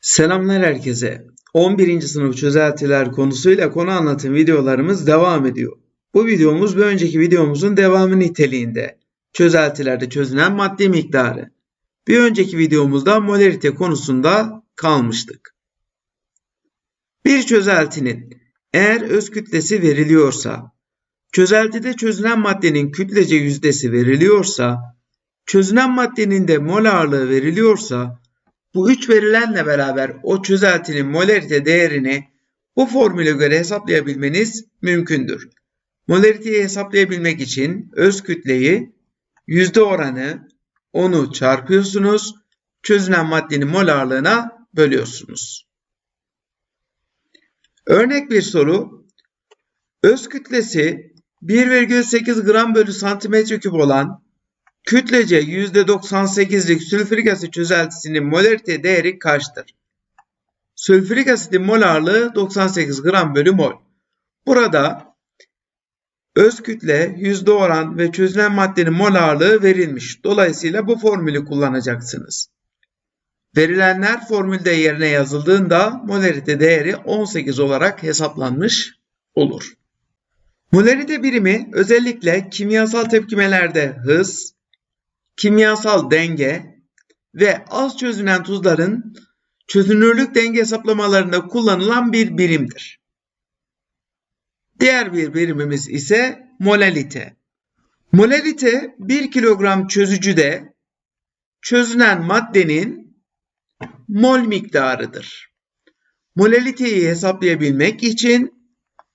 Selamlar herkese. 11. sınıf çözeltiler konusuyla konu anlatım videolarımız devam ediyor. Bu videomuz bir önceki videomuzun devamı niteliğinde. Çözeltilerde çözünen madde miktarı. Bir önceki videomuzda molarite konusunda kalmıştık. Bir çözeltinin eğer öz kütlesi veriliyorsa, çözeltide çözünen maddenin kütlece yüzdesi veriliyorsa, çözünen maddenin de mol ağırlığı veriliyorsa, bu üç verilenle beraber o çözeltinin molarite değerini bu formüle göre hesaplayabilmeniz mümkündür. Molariteyi hesaplayabilmek için öz kütleyi yüzde oranı onu çarpıyorsunuz, çözünen maddenin mol ağırlığına bölüyorsunuz. Örnek bir soru. Öz kütlesi 1,8 gram bölü santimetre küp olan kütlece %98'lik sülfürik asit çözeltisinin molarite değeri kaçtır? Sülfürik asitin mol ağırlığı 98 gram bölü mol. Burada öz kütle, yüzde oran ve çözülen maddenin mol ağırlığı verilmiş. Dolayısıyla bu formülü kullanacaksınız. Verilenler formülde yerine yazıldığında molarite değeri 18 olarak hesaplanmış olur. Molarite birimi özellikle kimyasal tepkimelerde hız, kimyasal denge ve az çözünen tuzların çözünürlük denge hesaplamalarında kullanılan bir birimdir. Diğer bir birimimiz ise molalite. Molalite 1 kilogram çözücüde çözünen maddenin mol miktarıdır. Molaliteyi hesaplayabilmek için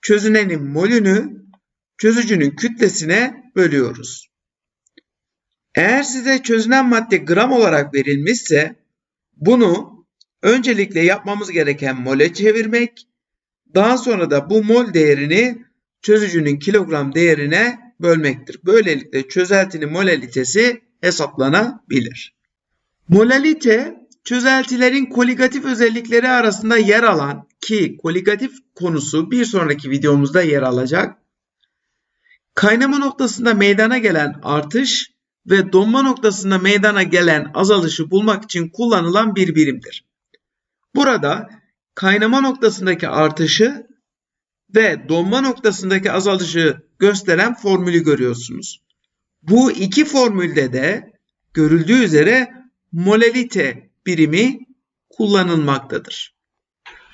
çözünenin molünü çözücünün kütlesine bölüyoruz. Eğer size çözünen madde gram olarak verilmişse bunu öncelikle yapmamız gereken mole çevirmek, daha sonra da bu mol değerini çözücünün kilogram değerine bölmektir. Böylelikle çözeltinin molalitesi hesaplanabilir. Molalite çözeltilerin koligatif özellikleri arasında yer alan ki koligatif konusu bir sonraki videomuzda yer alacak. Kaynama noktasında meydana gelen artış ve donma noktasında meydana gelen azalışı bulmak için kullanılan bir birimdir. Burada kaynama noktasındaki artışı ve donma noktasındaki azalışı gösteren formülü görüyorsunuz. Bu iki formülde de görüldüğü üzere molalite birimi kullanılmaktadır.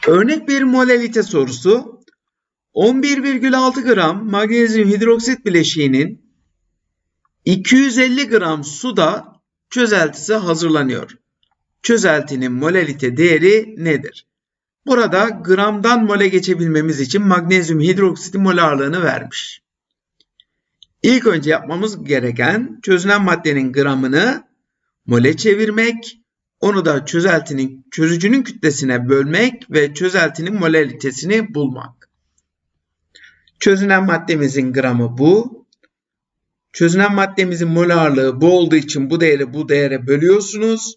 Örnek bir molalite sorusu 11,6 gram magnezyum hidroksit bileşiğinin 250 gram suda çözeltisi hazırlanıyor. Çözeltinin molalite değeri nedir? Burada gramdan mole geçebilmemiz için magnezyum hidroksitin mol ağırlığını vermiş. İlk önce yapmamız gereken çözünen maddenin gramını mole çevirmek, onu da çözeltinin çözücünün kütlesine bölmek ve çözeltinin molalitesini bulmak. Çözünen maddemizin gramı bu. Çözünen maddemizin mol ağırlığı bu olduğu için bu değeri bu değere bölüyorsunuz.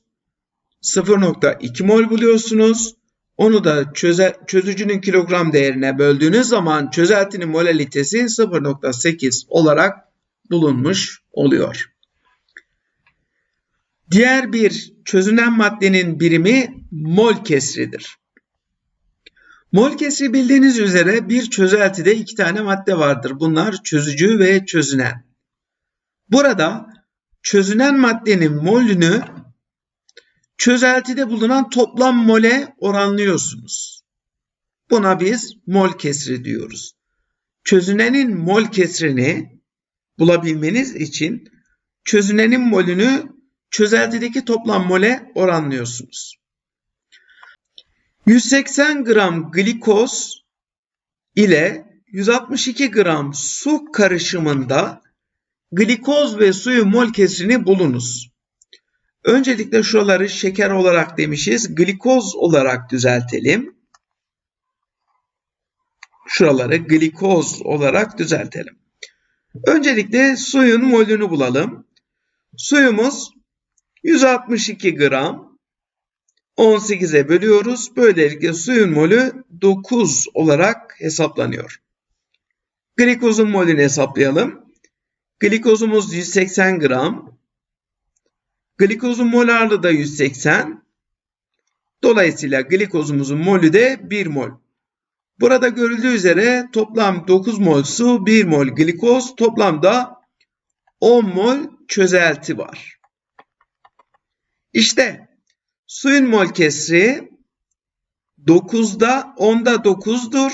0.2 mol buluyorsunuz. Onu da çöze, çözücünün kilogram değerine böldüğünüz zaman çözeltinin molalitesi 0.8 olarak bulunmuş oluyor. Diğer bir çözünen maddenin birimi mol kesridir. Mol kesri bildiğiniz üzere bir çözeltide iki tane madde vardır. Bunlar çözücü ve çözünen. Burada çözünen maddenin molünü çözeltide bulunan toplam mole oranlıyorsunuz. Buna biz mol kesri diyoruz. Çözünenin mol kesrini bulabilmeniz için çözünenin molünü çözeltideki toplam mole oranlıyorsunuz. 180 gram glikoz ile 162 gram su karışımında glikoz ve suyu mol kesrini bulunuz. Öncelikle şuraları şeker olarak demişiz. Glikoz olarak düzeltelim. Şuraları glikoz olarak düzeltelim. Öncelikle suyun molünü bulalım. Suyumuz 162 gram 18'e bölüyoruz. Böylelikle suyun molü 9 olarak hesaplanıyor. Glikozun molünü hesaplayalım. Glikozumuz 180 gram. Glikozun mol ağırlığı da 180. Dolayısıyla glikozumuzun molü de 1 mol. Burada görüldüğü üzere toplam 9 mol su, 1 mol glikoz, toplamda 10 mol çözelti var. İşte suyun mol kesri 9'da 10'da 9'dur.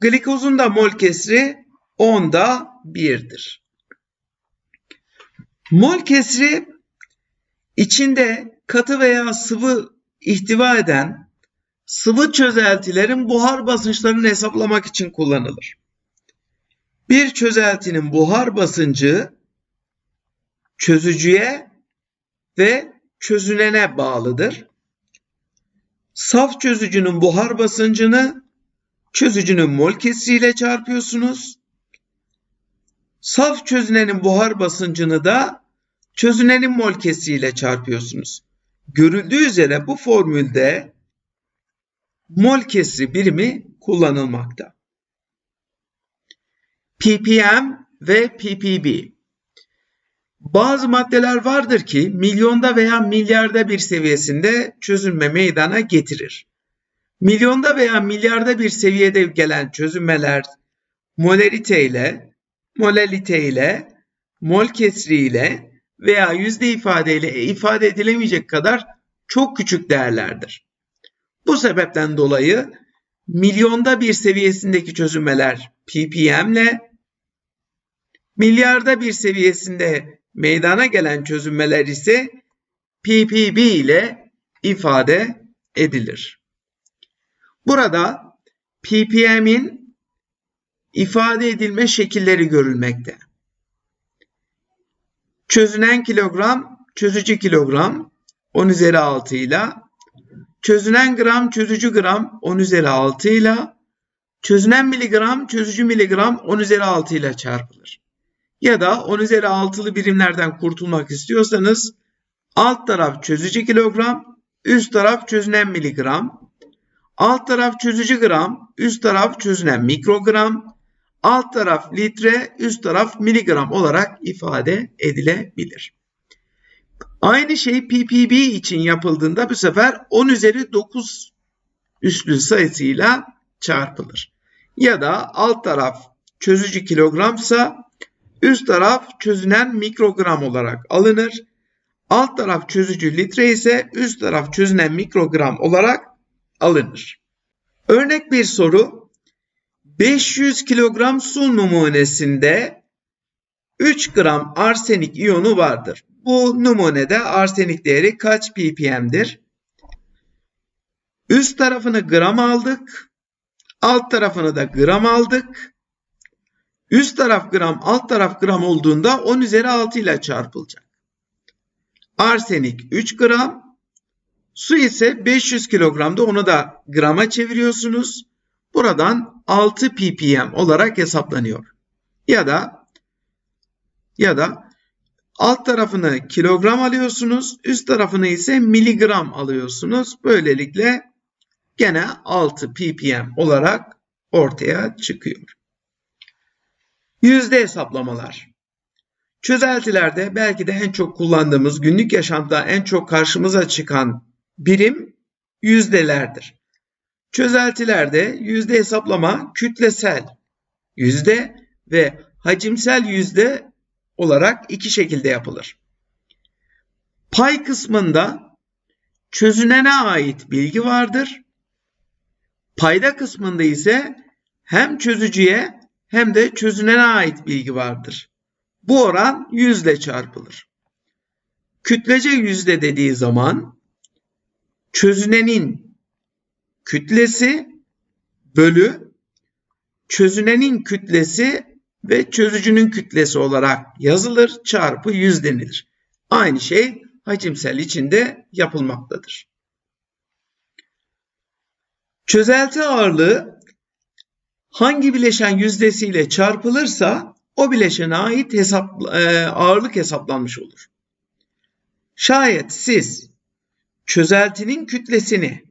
Glikozun da mol kesri 10'da 1'dir. Mol kesri içinde katı veya sıvı ihtiva eden sıvı çözeltilerin buhar basınçlarını hesaplamak için kullanılır. Bir çözeltinin buhar basıncı çözücüye ve çözünene bağlıdır. Saf çözücünün buhar basıncını çözücünün mol kesriyle çarpıyorsunuz. Saf çözünenin buhar basıncını da çözünenin mol kesriyle çarpıyorsunuz. Görüldüğü üzere bu formülde mol kesri birimi kullanılmakta. ppm ve ppb bazı maddeler vardır ki milyonda veya milyarda bir seviyesinde çözünme meydana getirir. Milyonda veya milyarda bir seviyede gelen çözünmeler molarite ile, molalite ile, mol kesri ile veya yüzde ifadeyle ifade edilemeyecek kadar çok küçük değerlerdir. Bu sebepten dolayı milyonda bir seviyesindeki çözünmeler ppm ile, milyarda bir seviyesinde meydana gelen çözünmeler ise ppb ile ifade edilir. Burada ppm'in ifade edilme şekilleri görülmekte. Çözünen kilogram, çözücü kilogram 10 üzeri 6 ile, çözünen gram, çözücü gram 10 üzeri 6 ile, çözünen miligram, çözücü miligram 10 üzeri 6 ile çarpılır. Ya da 10 üzeri 6'lı birimlerden kurtulmak istiyorsanız alt taraf çözücü kilogram, üst taraf çözünen miligram, alt taraf çözücü gram, üst taraf çözünen mikrogram, alt taraf litre, üst taraf miligram olarak ifade edilebilir. Aynı şey ppb için yapıldığında bu sefer 10 üzeri 9 üslü sayısıyla çarpılır. Ya da alt taraf çözücü kilogramsa üst taraf çözünen mikrogram olarak alınır. Alt taraf çözücü litre ise üst taraf çözünen mikrogram olarak alınır. Örnek bir soru 500 kilogram su numunesinde 3 gram arsenik iyonu vardır. Bu numunede arsenik değeri kaç ppm'dir? Üst tarafını gram aldık. Alt tarafını da gram aldık. Üst taraf gram, alt taraf gram olduğunda 10 üzeri 6 ile çarpılacak. Arsenik 3 gram, su ise 500 kilogramda onu da grama çeviriyorsunuz. Buradan 6 ppm olarak hesaplanıyor. Ya da ya da alt tarafını kilogram alıyorsunuz, üst tarafını ise miligram alıyorsunuz. Böylelikle gene 6 ppm olarak ortaya çıkıyor. Yüzde hesaplamalar. Çözeltilerde belki de en çok kullandığımız, günlük yaşamda en çok karşımıza çıkan birim yüzdelerdir. Çözeltilerde yüzde hesaplama kütlesel yüzde ve hacimsel yüzde olarak iki şekilde yapılır. Pay kısmında çözünene ait bilgi vardır. Payda kısmında ise hem çözücüye hem de çözünene ait bilgi vardır. Bu oran yüzle çarpılır. Kütlece yüzde dediği zaman çözünenin kütlesi bölü çözünenin kütlesi ve çözücünün kütlesi olarak yazılır çarpı yüz denilir. Aynı şey hacimsel içinde yapılmaktadır. Çözelti ağırlığı hangi bileşen yüzdesiyle çarpılırsa o bileşene ait hesap, e, ağırlık hesaplanmış olur. Şayet siz çözeltinin kütlesini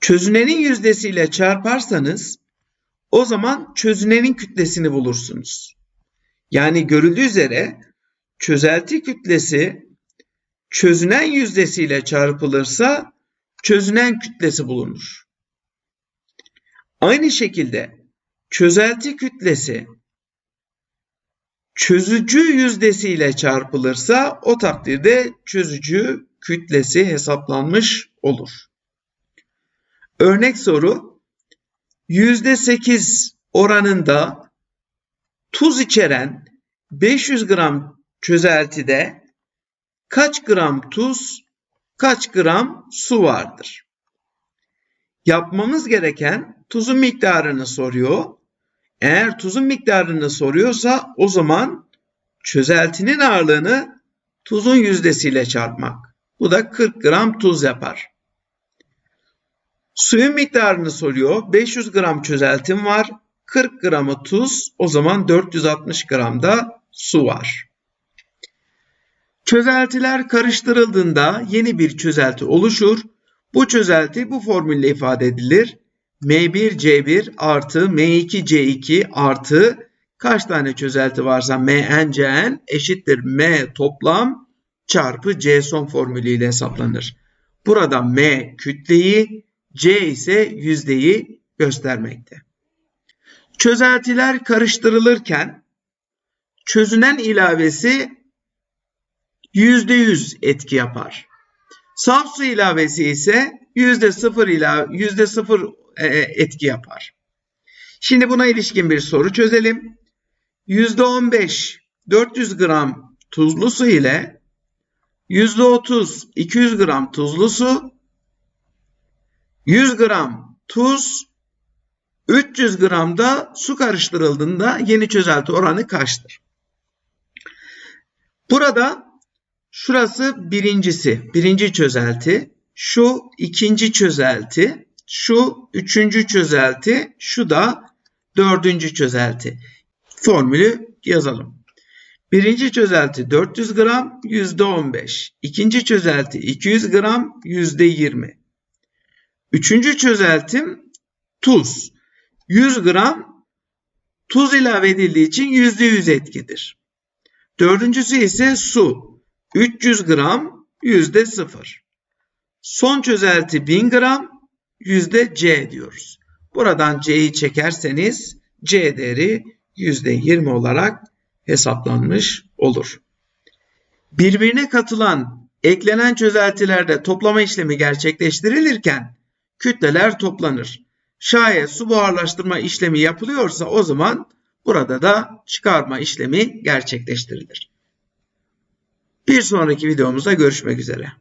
çözünenin yüzdesiyle çarparsanız o zaman çözünenin kütlesini bulursunuz. Yani görüldüğü üzere çözelti kütlesi çözünen yüzdesiyle çarpılırsa çözünen kütlesi bulunur. Aynı şekilde çözelti kütlesi çözücü yüzdesiyle çarpılırsa o takdirde çözücü kütlesi hesaplanmış olur. Örnek soru %8 oranında tuz içeren 500 gram çözeltide kaç gram tuz, kaç gram su vardır? Yapmamız gereken tuzun miktarını soruyor. Eğer tuzun miktarını soruyorsa o zaman çözeltinin ağırlığını tuzun yüzdesiyle çarpmak. Bu da 40 gram tuz yapar. Suyun miktarını soruyor. 500 gram çözeltim var. 40 gramı tuz. O zaman 460 gram da su var. Çözeltiler karıştırıldığında yeni bir çözelti oluşur. Bu çözelti bu formülle ifade edilir. M1C1 artı M2C2 artı kaç tane çözelti varsa MNCN eşittir M toplam çarpı C son formülüyle hesaplanır. Burada M kütleyi, C ise yüzdeyi göstermekte. Çözeltiler karıştırılırken çözünen ilavesi %100 etki yapar. Saf su ilavesi ise %0 ila %0 e, etki yapar. Şimdi buna ilişkin bir soru çözelim. %15 400 gram tuzlu su ile %30 200 gram tuzlu su 100 gram tuz 300 gram da su karıştırıldığında yeni çözelti oranı kaçtır? Burada şurası birincisi, birinci çözelti, şu ikinci çözelti, şu üçüncü çözelti, şu da dördüncü çözelti. Formülü yazalım. Birinci çözelti 400 gram %15. İkinci çözelti 200 gram %20. Üçüncü çözeltim tuz. 100 gram tuz ilave edildiği için %100 etkidir. Dördüncüsü ise su. 300 gram %0. Son çözelti 1000 gram %C diyoruz. Buradan C'yi çekerseniz C değeri %20 olarak hesaplanmış olur. Birbirine katılan eklenen çözeltilerde toplama işlemi gerçekleştirilirken kütleler toplanır. Şayet su buharlaştırma işlemi yapılıyorsa o zaman burada da çıkarma işlemi gerçekleştirilir. Bir sonraki videomuzda görüşmek üzere.